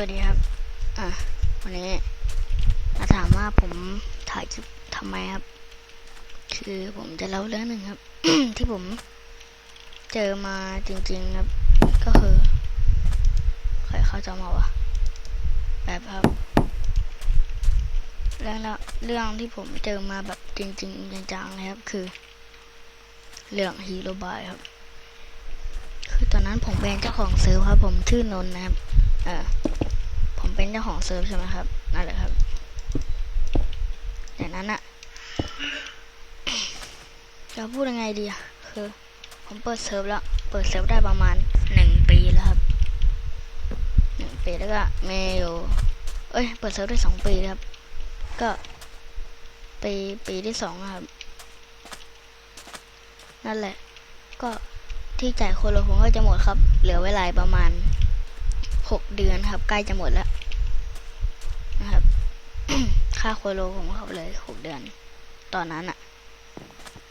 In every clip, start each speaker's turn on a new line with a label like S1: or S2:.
S1: วัสดีครับ อะ วันนี้มาถามว่าผมถ่ายคลิปทำไมครับ คือผมจะเล่าเรื่องหนึ่งครับ ที่ผมเจอมาจริง ๆครับ ก็คือใครเข้าจะมาวะแบบครับ เรื่องละเรื่องที่ผมเจอมาแบบจริง ๆจังๆเลยครับ คือ เรื่องฮีโร่บายครับ คือตอนนั้นผมเป็นเจ้าของเซิร์ฟครับ ผมชื่อนนท์นะครับ ออผมเป็นเจ้าของเซิร์ฟใช่ไหมครับนั่นแหละครับอย่างนั้นอะจะพูดยังไงดีคือ ผมเปิดเซิร์ฟแล้ว เปิดเซิร์ฟได้ประมาณหนึ่งปีแล้วครับหนึ่งปีแล้วก็เมอยู่เอ้ยเปิดเซิร์ฟได้สองปีครับ ก็ปีปีที่สองครับ นั่นแหละ ก็ที่จ่ายคโลผมก็จะหมดครับ เหลือเวลาประมาณ หกเดือนครับ ใกล้จะหมดแล้วนะครับ ค่าโคโลผมเขาเลยหกเดือน ตอนนั้นอะ่ะ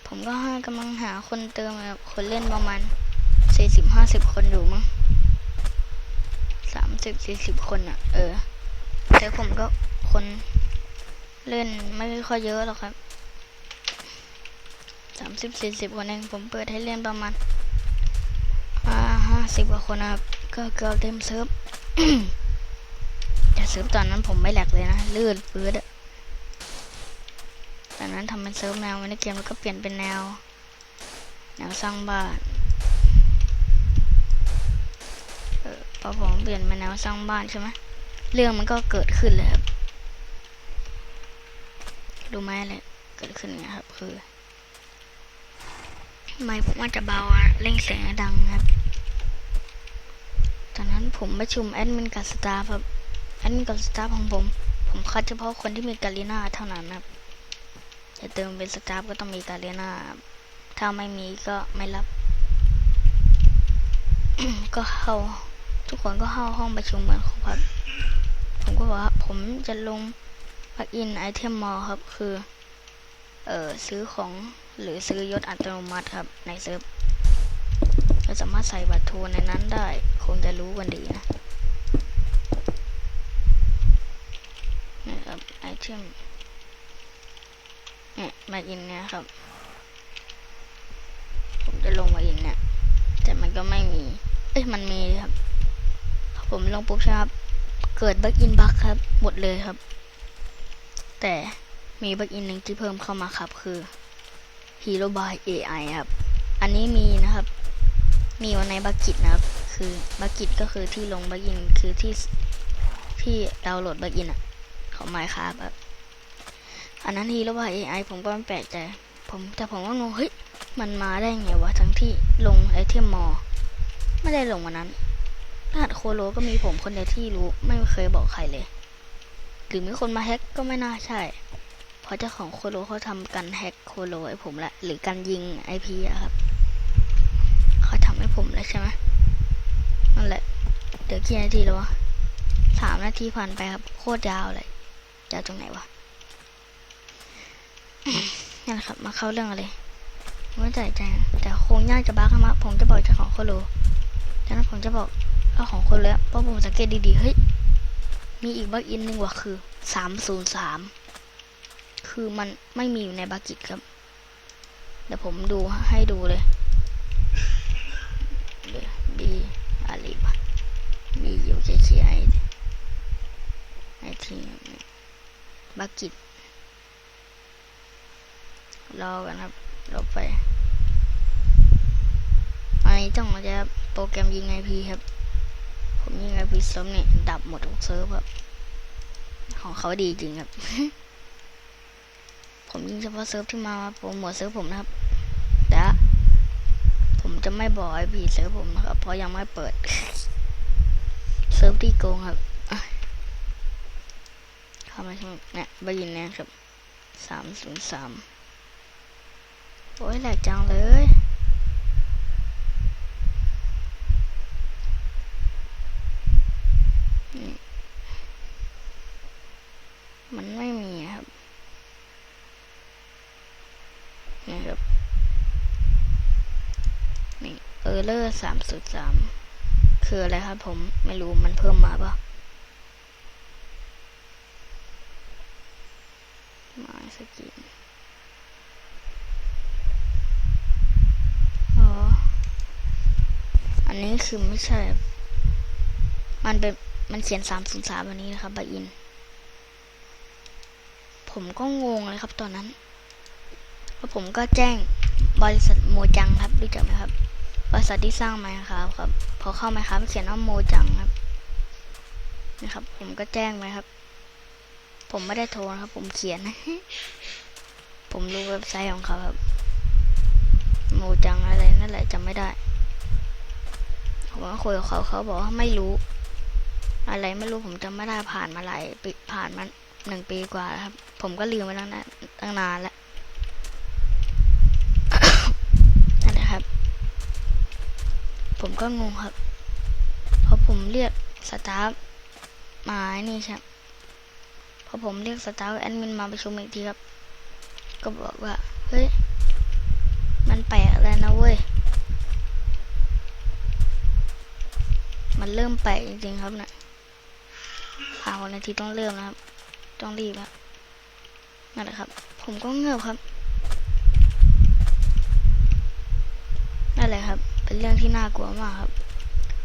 S1: ผมก็กำลังหาคนเติมแบบคนเล่นประมาณสี่สิบห้าสิบคนอยู่มั้งสามสิบสี่สิบคนอะ่ะ เออ แต่ผมก็คนเล่นไม่ค่อยเยอะหรอกครับสามสิบสี่สิบคนเองผมเปิดให้เล่นประมาณห้าห้าสิบกว่าคนนะครับ ก็เกือบเต็มเซิร์ฟ แต่เซิร์ฟตอนนั้นผมไม่แหลกเลยนะลื่นปื้ดตอนนั้นทำเป็นเซิร์ฟแนวในเกมแล้วก็เปลี่ยนเป็นแนว แนวสร้างบ้านเออพอผมเปลี่ยนเป็นแนวสร้างบ้านใช่ไหมเรื่องมันก็เกิดขึ้นเลยครับดูไหมอะไรเกิดขึ้นนะครับ คือ ไม่ผมว่าจะเบาอะเร่งเสียงดังครับ ตอนนั้นผมประชุมแอดมินกับสตาฟครับแอดมินกับสตาฟของผม ผมคัดเฉพาะคนที่มีกาลิน่าเท่านั้นครับจะเติมเป็นสตาฟก็ต้องมีกาลิน่าถ้าไม่มีก็ไม่รับ ก็เข้าทุกคนก็เข้าห้องประชุมเหมือนครับ ผมก็บอกว่าผมจะลงพักอินไอเทมมอลครับคือ เออซื้อของหรือซื้อยศอัตโนมัติครับในเซิร์ฟ เราสามารถใส่บัตรโทรในนั้นได้ คงจะรู้กันดีนะนี่ครับไอเทมเนี่ยมาอินเนี่ยครับ ผมจะลงมาอินเนี่ยแต่มันก็ไม่มี เอ้ยมันมีครับ ผมลงปุ๊บใช่ครับ เกิดบักอินบักครับ หมดเลยครับ แต่มีบักอินหนึ่งที่เพิ่มเข้ามาครับ คือ Hero by AI ครับ อันนี้มีนะครับ มีอยู่ในบักกิตนะครับ คือบักกิตก็คือที่ลงบักอินคือที่ที่ดาวน์โหลดบักอินอะของ Minecraft ครับอันนั้น Hero by AI ผมก็ไม่แปลกใจผมแต่ผมก็งงเฮ้ยมันมาได้ไงวะทั้งที่ลงไอเทมมอ ไม่ได้ลงวันนั้นรหัสโคโลก็มีผมคนเดียวที่รู้ไม่เคยบอกใครเลย หรือมีคนมาแฮ็กก็ไม่น่าใช่ เพราะเจ้าของโคโลเขาทำการแฮ็กโคโลให้ผมละหรือการยิงไอพีอะครับ เขาทำให้ผม แล้วใช่ไหมนั่นแหละเดี๋ยวกี่นาทีแล้ววะสามนาทีผ่านไปครับ โคตรยาวเลยจะตรงไหนวะนั่นแหละครับมาเข้าเรื่องอะไรไม่ใจใจแต่คงยากจะบ้ากันมาผมจะบอกเจ้าของโคโลจากนั้นผมจะบอกเจ้าของคโลแล้วเพราะผมสังเกตดีๆเฮ้ยมีอีกบักอินหนึ่งว่ะคือสามศูนย์สามคือมันไม่มีอยู่ในบักกิตครับเดี๋ยวผมดูให้ดูเลย ดีอะไรวะบีอยู่เฉยๆไอไอทีบักกิตรอกันครับรอไปอันนี้ต้องจะโปรแกรมยิงไอพีครับ ผมยิงไอพีซ้ำเนี่ยดับหมดทุกเซิร์ฟครับ ของเขาดีจริงครับ ผมยิงเฉพาะเซิร์ฟที่มาโปรโมทเซิร์ฟผมนะครับ ผมจะไม่บอกไอพีเซิร์ฟผมนะครับ เพราะยังไม่เปิด เซิร์ฟที่โกงครับอะเข้ามาช่วงเนี่ยบยินเนี่ครับสามศูนย์สามโอ้ยแหลกจังเลยมมันไม่มีครับนี่ครับ อร์เลอร์สามสุดสามคืออะไรครับผมไม่รู้มันเพิ่มมาปะมาสกินอ๋อ อันนี้คือไม่ใช่ มันเป็น มันเขียนสามศูนย์สามวันนี้นะครับบาอิน ผมก็งงเลยครับตอนนั้น แล้วผมก็แจ้งบริษัทโมจังครับ รู้จักไหมครับ บริษัทที่สร้างไมค์ครับครับ พอเข้าไมครับเขียนว่าโมจังครับนะครับ ผมก็แจ้งไปครับ ผมไม่ได้โทรครับ ผมเขียน ผมรู้เว็บไซต์ของเขาครับโมจังอะไรนั่นแหละจำไม่ได้ผมก็คุยกับเขาเขาบอกว่าไม่รู้ อะไรไม่รู้ผมจำไม่ได้ผ่านมาหลายปีผ่านมาหนึ่งปีกว่าครับ ผมก็ลืมไปตั้งนานตั้งนานแล้ว นั่นแหละครับ ผม ก็งงครับ เพอผมเรียกสตาฟมาไอ้นี่ครับพอผมเรียกสตาฟแอดมินมาประชุมอีกทีครับ ก็บอกว่า เฮ้ย มันแปลกแล้วนะเว้ย มันเริ่มแปลกจริงๆครับเนะี่ยผ่านวันนาทีต้องเริ่มนะครับ ต้องรีบครับนั่นแหละครับ ผมก็เงือบครับ นั่นแหละครับ เป็นเรื่องที่น่ากลัวมากครับ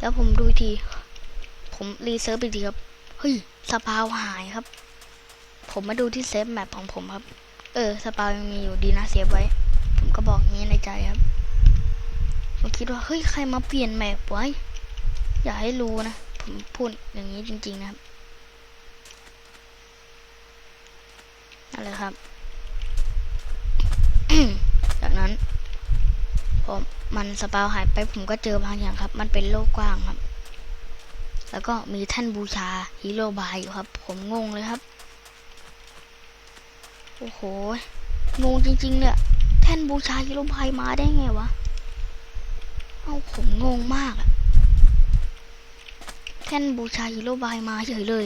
S1: แล้วผมดูที ผมรีเซิร์ชอีกทีครับ เฮ้ยสปาวหายครับ ผมมาดูที่เซฟแมปของผมครับ เออสปาวยังมีอยู่ดีนะเซฟไว้ ผมก็บอกงี้ในใจครับ ผมคิดว่าเฮ้ยใครมาเปลี่ยนแมปไว้ อย่าให้รู้นะ ผมพูดอย่างนี้จริง ๆ นะครับนั่นแหละครับ จากนั้น พอมันสปาวหายไปผมก็เจอบางอย่างครับ มันเป็นโลกกว้างครับ แล้วก็มีท่านบูชาฮีโร่บายอยู่ครับ ผมงงเลยครับ โอ้โห งงจริง ๆ เนี่ยแท่นบูชาฮีโร่บายมาได้ไงวะ เอ้าผมงงมากอะแท่นบูชาฮีโร่บายมาเฉยเลย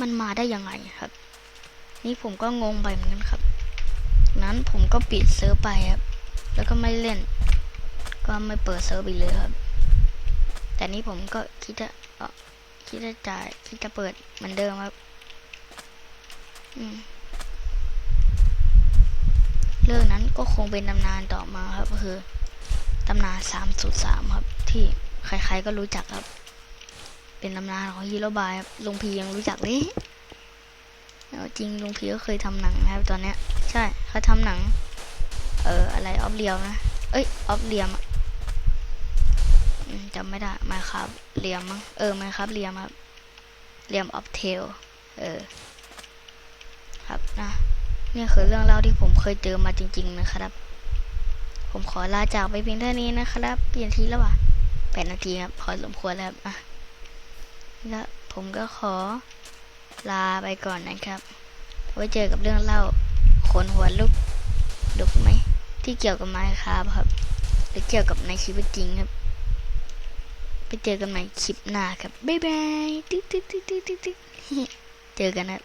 S1: มันมาได้ยังไงครับ นี่ผมก็งงไปเหมือนกันครับ นั้นผมก็ปิดเซิร์ฟไปครับ แล้วก็ไม่เล่น ก็ไม่เปิดเซิร์ฟอีกเลยครับ แต่นี้ผมก็คิดจะคิดจะจ่ายคิดจะเปิดเหมือนเดิมครับเรื่องนั้นก็คงเป็นตำนานต่อมาครับก็คือตำนานสามสุดสามครับ ที่ใครๆก็รู้จักครับ เป็นตำนานของฮีโร่บายครับลุงพียังรู้จักเลยเอาจริงลุงพีก็เคยทำหนังนะครับ ตอนเนี้ย ใช่เขาทำหนัง เอออะไรออฟเรียวนะ เอ้ยออฟเรียมจำไม่ได้มาครับเรียมมั้งเออมาครับเรียมครับเรียมออฟเทลเออ ครับนะนี่คือเรื่องเล่าที่ผมเคยเจอมาจริง ๆ นะครับ ผมขอลาจากไปเพียงเท่านี้นะครับเปลี่ยนทีแล้ววะแปดนาทีครับพอสมควรแล้วอะแล้วผมก็ขอลาไปก่อนนะครับ ไว้เจอกับเรื่องเล่าคนหัวลุกลุกไหม ที่เกี่ยวกับไม้ครับครับ หรือเกี่ยวกับในชีวิตจริงครับ ไปเจอกันใหม่คลิปหน้าครับ บ๊ายบายติ๊ดติ๊ดติ๊ดติ๊ดติ๊ดเจอกันนะ